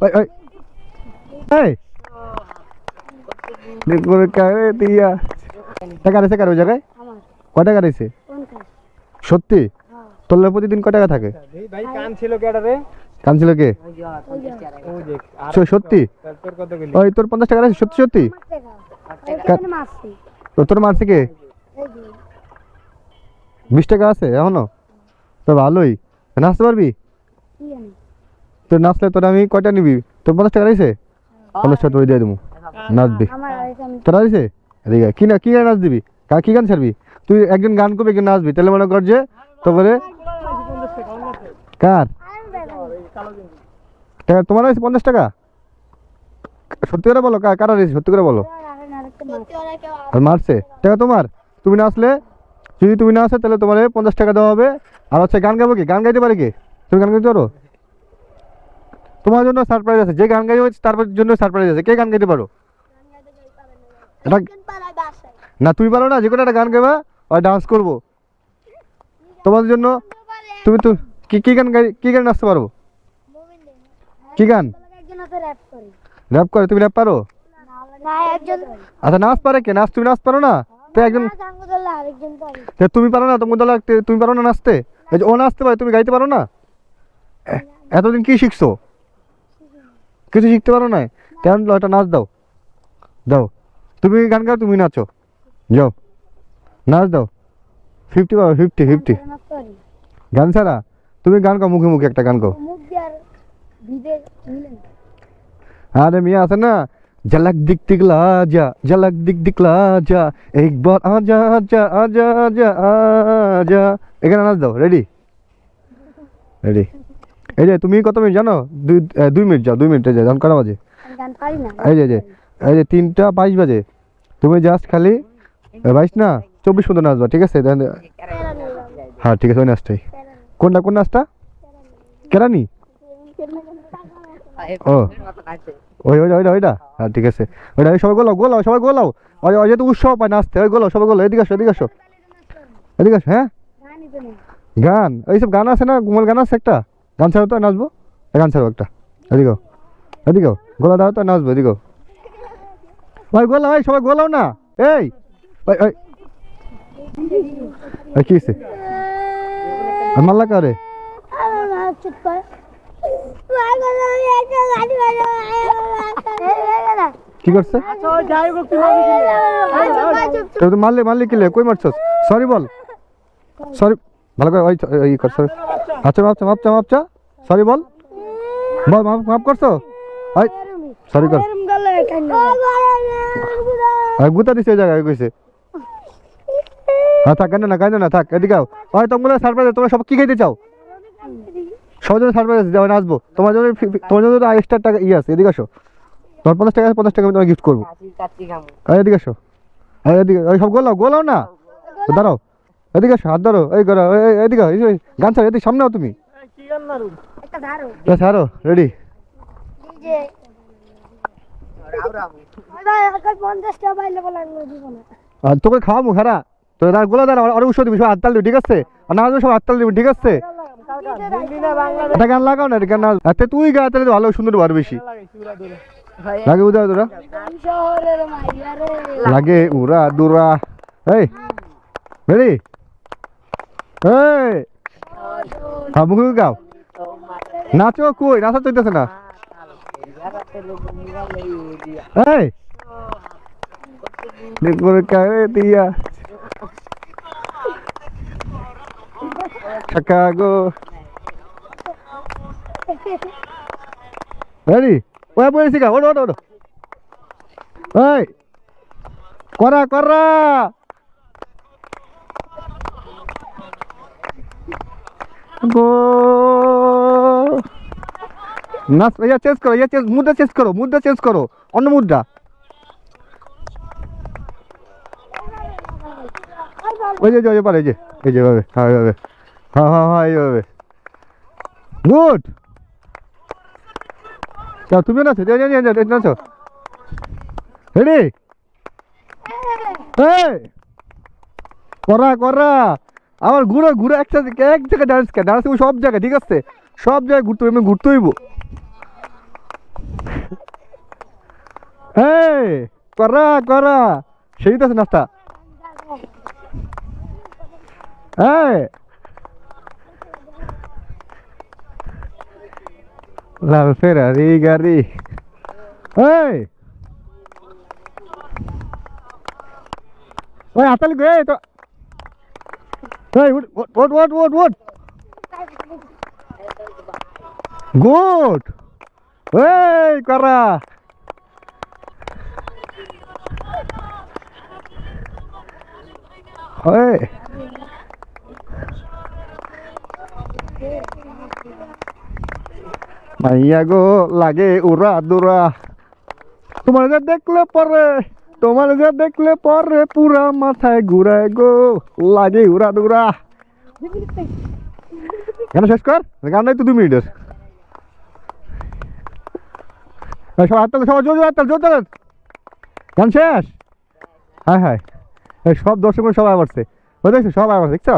এই ওই ওই এই করে দিয়া টাকা রয়েছে কার জায়গায় কয় টাকা রয়েছে কোন সত্যি তোর প্রতিদিন কয় টাকা থাকে ভাই কান ছিল কেডা রে কে দেখ আর স- সত্যি ওই তোর পঞ্চাশ টাকা আছে সত্যি সত্যি তোর মারছে কে বিশ টাকা আছে এখনও তো ভালোই নাচতে পারবি কি জানি তোর নাচলে তোর আমি কয়টা নিবি? তোর পঞ্চাশ টাকা রয়েছে পঞ্চাশ টাকা তোর দিয়ে দেবো। নাচবি আমার তোরা রয়েছে এদিকে কি না কি গান নাচ দিবি? কা- কি গান ছাড়বি? তুই একজন গান করবি একজন নাচবি। তাহলে মনে কর যে তারপরে কার? টাকা তোমার আছে পঞ্চাশ টাকা? সত্যি করে বলো কার কারা রয়েছে সত্যি করে বলো। আর মারছে? টাকা তোমার? তুমি না আসলে যদি তুমি না আসো তাহলে তোমার পঞ্চাশ টাকা দেওয়া হবে। আর হচ্ছে গান গাবো কি? গান গাইতে পারে কি? তুমি গান গাইতে পারো? তোমার জন্য সারপ্রাইজ আছে। যে গান গাইবে তার জন্য সারপ্রাইজ আছে। কে গান গাইতে পারো? এটা না তুমি পারো না যে কোনো একটা গান গাইবা আর ডান্স করব। তোমাদের জন্য তুমি তো কি কি গান গাই কি গান নাচতে পারব কি গান? র‍্যাপ করে তুমি র্যাপ পারো? না একজন আচ্ছা নাচ পারে কে? নাচ তুমি নাচ পারো না? তো একজন পারে। তুমি পারো না তোমার দল তুমি পারো না নাচতে? ও নাচতে পারে তুমি গাইতে পারো না? এতদিন কি শিখছো? কিছু শিখতে পারো না তেমন একটা নাচ দাও দাও তুমি গান গাও তুমি নাচো যাও নাচ দাও ফিফটি পাবো ফিফটি ফিফটি নাচ পারি গান ছাড়া তুমি গান গাও মুখে মুখে একটা গান গাও মুখ দিয়ে আর ভিদে মিলে না আরে মিয়া আছে না झलक दिख दिखला जा झलक दिख दिखला जा एक बार आजा आजा आजा आजा आजा এখানে নাচ দাও রেডি রেডি এই যে তুমি কত মিনিট জানো? দুই দুই মিনিট যাও দুই মিনিটে যাও কটা বাজে। এই যে এই যে তিনটা বাইশ বাজে। তুমি জাস্ট খালি বাইশ না? চব্বিশ পর্যন্ত নাচবা ঠিক আছে? হ্যাঁ ঠিক আছে ওই নাচটাই। কোনটা কোন নাচটা? কেরানি? ও ওই ওইটা ওইটা ওইটা? হ্যাঁ ঠিক আছে। ওইটা ওই সবাই গোলাও গোলাও সবাই গোলাও। ওই ওই যেহেতু উৎসব পায় নাচতে ওই গোলাও সবাই গোলাও। এদিকে আসো এদিকে আসো। এদিকে আসো হ্যাঁ? গান? এইসব গান আছে না? গুমল গান আছে একটা? গান ছাড়ো তো, নাচবো? গান ছাড়ো একটা। এদিকেও এদিকেও গোলা দাও তো, নাচবো এদিকেও ভাই গোলাও ভাই, সবাই গোলাও না। এই হয়েছে আর মাল্লা কারে? কি করছে? মারলে মারলে কিলে? কই মারছস? সরি বল। সরি ভালো করে, ওই কর সরি আচ্ছা মাপচা মাপচা মাপচা। সরি বল। বল মাপ মাপ করছ? ওই সরি কর। গুতা দিছে জায়গায় কইছে। হ্যাঁ থাক কেন না কেন না থাক এদিকে আও। ওই তোমরা সারপ্রাইজ তোমরা সব কি খাইতে চাও? সবার জন্য সারপ্রাইজ আছে যাও নাচবো। তোমার জন্য তোমার জন্য এক্সট্রা টাকা ইয়ে আছে এদিকে আসো। তোমার পঞ্চাশ টাকা পঞ্চাশ টাকা আমি তোমাকে গিফট করব। এদিকে আসো। এদিকে ওই সব গোলাও গোলাও না। দাঁড়াও। এদিকে আসো হাত ধরো এই করো এদিকে এই গান ছাড়ো এদিকে সামনে তুমি। কি গান মারু একটা ধারো ছাড়ো রেডি তোকে খাওয়াবো খারা তো দাঁড় গোলা দাঁড়া আর উৎস দিবি সব হাততাল দিবি ঠিক আছে? আর না সব হাততাল দিবি ঠিক আছে? এটা গান লাগাও না গান না তুই গা তাহলে ভালো সুন্দর আরও বেশি। লাগে উদা তোরা লাগে উরা দুরা। এই রেডি এই। হ্যাঁ গাও। নাচো কই? নাচা না। এই। দিয়া। Chicago. Ready? বলেছি গা ওটো ওটো ওটো এই। করা করা। গো। নাচ ইয়া চেঞ্জ করো ইয়া চেঞ্জ মুদ্রা চেঞ্জ করো মুদ্রা চেঞ্জ করো অন্য মুদ্রা। ওই যে ওই যে পারে যে এই যে ভাবে হ্যাঁ এইভাবে হ্যাঁ হ্যাঁ হ্যাঁ এইভাবে। গুড। তা তুমি নাচো যা যা যা যা নাচো। রেডি এই! করা করা। আমার ঘুরো, ঘুরে একসাথে এক জায়গায় ডান্স কে ডান্স সব জায়গায়, ঠিক আছে? সব জায়গায় ঘুরতে এমনি ঘুরতে হইব। এই, করা করা। সেই তো আছে নাস্তা। এই। লাল ফেরারি গাড়ি। এই। ওই হাতালি গো তো। এই উঠ উঠ উঠ উঠ উঠ গুড এই করা ওই মাইয়া গো লাগে উড়া দুরা তোমার যে দেখলে পরে তোমার যে দেখলে পরে পুরা মাথায় ঘুরায় গো। লাগে উড়া দুরা কেন শেষ কর, গান নাই তো দু মিনিটের। সব হাততালি সবাই জোর হাততালি জোর জোর গান শেষ? হ্যাঁ হ্যাঁ। সব দর্শক সবাই আবারছে বুঝতে সবাই দেখতে দেখছ?